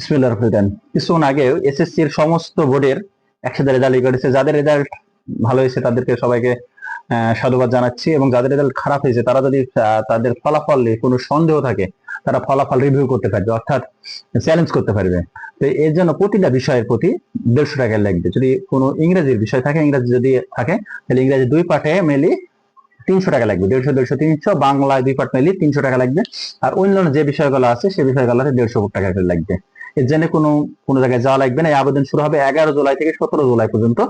বিসমিল্লাহ কিছুক্ষণ আগে এসএসসি এর সমস্ত বোর্ডের একসাথে রেজাল্ট করেছে। যাদের রেজাল্ট ভালো হয়েছে, তাদেরকে সবাইকে সাধুবাদ জানাচ্ছি এবং যাদের রেজাল্ট খারাপ হয়েছে, তারা যদি তাদের ফলাফল নিয়ে কোনো সন্দেহ থাকে, তারা ফলাফল রিভিউ করতে পারবে, অর্থাৎ চ্যালেঞ্জ করতে পারবে। তো এর জন্য প্রতিটা বিষয়ের প্রতি দেড়শো টাকা লাগবে। যদি কোনো ইংরেজির বিষয় থাকে, ইংরেজি যদি থাকে, তাহলে ইংরেজি দুই পাঠে মেলি তিনশো টাকা লাগবে। দেড়শো দেড়শো, তিনশো, বাংলায় দুই পাঠ মেলি তিনশো টাকা লাগবে। আর অন্যান্য যে বিষয়গুলো আছে সেই বিষয়গুলোতে দেড়শো টাকা লাগবে। এর জন্য কোনো কোনো জায়গায় যাওয়া লাগবে না। এই আবেদন শুরু হবে এগারো জুলাই থেকে সতেরো জুলাই পর্যন্ত।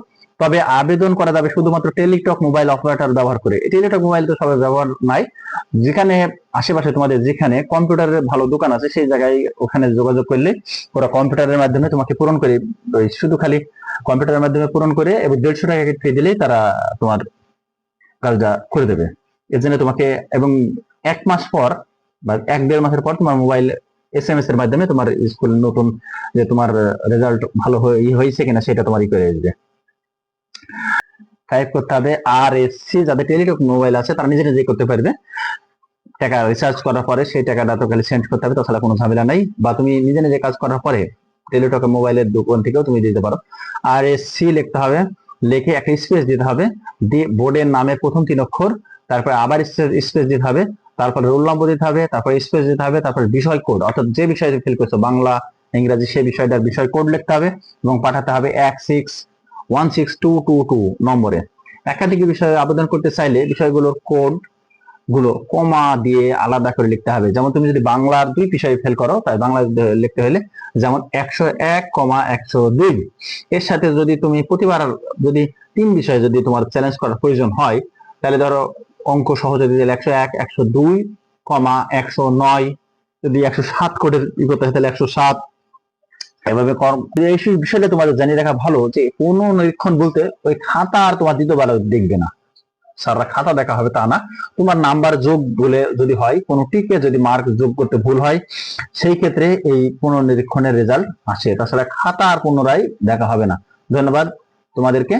তবে আবেদন করা যাবে শুধুমাত্র টেলিটক মোবাইল অপারেটর ব্যবহার করে। টেলিটক মোবাইল তো সবাই ব্যবহার নাই। যেখানে আশেপাশে তোমাদের যেখানে কম্পিউটারের ভালো দোকান আছে, সেই জায়গায় ওখানে যোগাযোগ করলে ওরা কম্পিউটারের মাধ্যমে তোমাকে পূরণ করে শুধু খালি কম্পিউটারের মাধ্যমে পূরণ করে এবং দেড়শো টাকা ফি দিলেই তারা তোমার কাজটা করে দেবে। এর জন্য তোমাকে, এবং এক মাস পর বা এক দেড় মাসের পর তোমার মোবাইল এস এম এস এর মাধ্যমে তোমার স্কুল নতুন যে তোমার রেজাল্ট ভালো হয়েছে কিনা সেটা তোমার করে দিবে। টাইপ করতে হবে আর এস সি যাদের টেলিটক মোবাইল আছে, তারা নিজে নিজে করতে পারবে। টাকা রিচার্জ করার পরে সেই টাকাটা তো খালি সেন্ড করতে হবে, তাছাড়া কোনো ঝামেলা নাই। বা তুমি নিজে নিজে কাজ করার পরে টেলিটক মোবাইলের দোকান থেকেও তুমি দিতে পারো। আর এস সি লিখতে হবে, লিখে একটা স্পেস দিতে হবে। দিয়ে বোর্ডের নামের প্রথম তিন অক্ষর, তারপরে আবার স্পেস দিতে হবে। তারপর রোল নম্বর দিতে হবে, তারপর স্পেস দিতে হবে, তারপর বিষয় কোড অর্থাৎ যে বিষয়ে ফিল করছ, বাংলা, ইংরাজি সেই বিষয়টার বিষয় কোড লিখতে হবে এবং পাঠাতে হবে এক six one six two two two নম্বরে। একাধিক বিষয়ে আবেদন করতে চাইলে বিষয়গুলোর কোডগুলো কমা দিয়ে আলাদা করে লিখতে হবে। যেমন তুমি যদি বাংলার দুই বিষয়ে ফেল করো, তাই বাংলা লিখতে হলে যেমন একশো এক কমা একশো দুই। এর সাথে যদি তুমি প্রতিবার যদি তিন বিষয়ে যদি তোমার চ্যালেঞ্জ করার প্রয়োজন হয়, তাহলে ধরো অঙ্ক সহজে দিলে একশো এক, একশো দুই, কমা একশো নয়, যদি একশো সাত করে ই করতে হয় তাহলে একশো সাত। এভাবে কর্ম এই বিষয়টা তোমাদের জানিয়ে রাখা ভালো যে কোনো নিরীক্ষণ বলতে ওই খাতা আর তোমার দ্বিতীয়বার দেখবে না। স্যাররা খাতা দেখা হবে তা না। তোমার নাম্বার যোগ বলে যদি হয়, কোনো টিকে যদি মার্ক যোগ করতে ভুল হয়, সেই ক্ষেত্রে এই পুনর্নিরীক্ষণের রেজাল্ট আসে। তাছাড়া খাতা আর পুনরায় দেখা হবে না। ধন্যবাদ তোমাদেরকে।